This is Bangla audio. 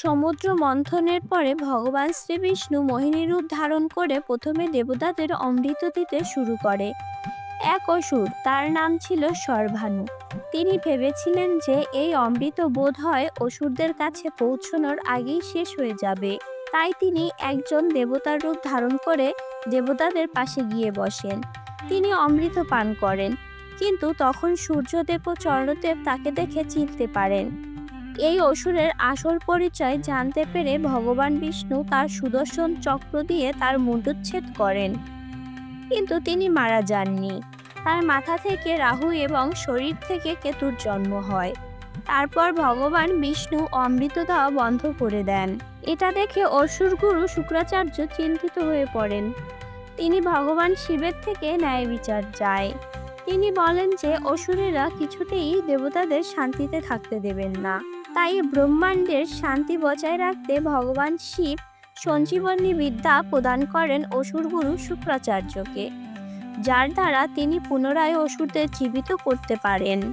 সমুদ্র মন্থনের পরে ভগবান শ্রীবিষ্ণু মোহিনী রূপ ধারণ করে প্রথমে দেবতাদের অমৃত দিতে শুরু করে। এক অসুর, তার নাম ছিল সর্বানু তিনি ভেবেছিলেন যে এই অমৃত বোধ হয় অসুরদের কাছে পৌঁছানোর আগেই শেষ হয়ে যাবে। তাই তিনি একজন দেবতার রূপ ধারণ করে দেবতাদের পাশে গিয়ে বসেন। তিনি অমৃত পান করেন, কিন্তু তখন সূর্যদেব ও চন্দ্রদেব তাকে দেখে চিনতে পারেন। এই অসুরের আসল পরিচয় জানতে পেরে ভগবান বিষ্ণু তার সুদর্শন চক্র দিয়ে তার মুণ্ডুচ্ছেদ করেন। কিন্তু তিনি মারা যাননি। তার মাথা থেকে রাহু এবং শরীর থেকে কেতুর জন্ম হয়। তারপর ভগবান বিষ্ণু অমৃত দেওয়া বন্ধ করে দেন। এটা দেখে অসুর গুরু শুক্রাচার্য চিন্তিত হয়ে পড়েন। তিনি ভগবান শিবের থেকে ন্যায় বিচার চায়। তিনি বলেন যে অসুরেরা কিছুতেই দেবতাদের শান্তিতে থাকতে দেবেন না। তাই ব্রহ্মাণ্ডের শান্তি বজায় রাখতে ভগবান শিব সঞ্জীবনী বিদ্যা প্রদান করেন অসুরগুরু শুক্রাচার্যকে, যার দ্বারা তিনি পুনরায় অসুরদের জীবিত করতে পারেন।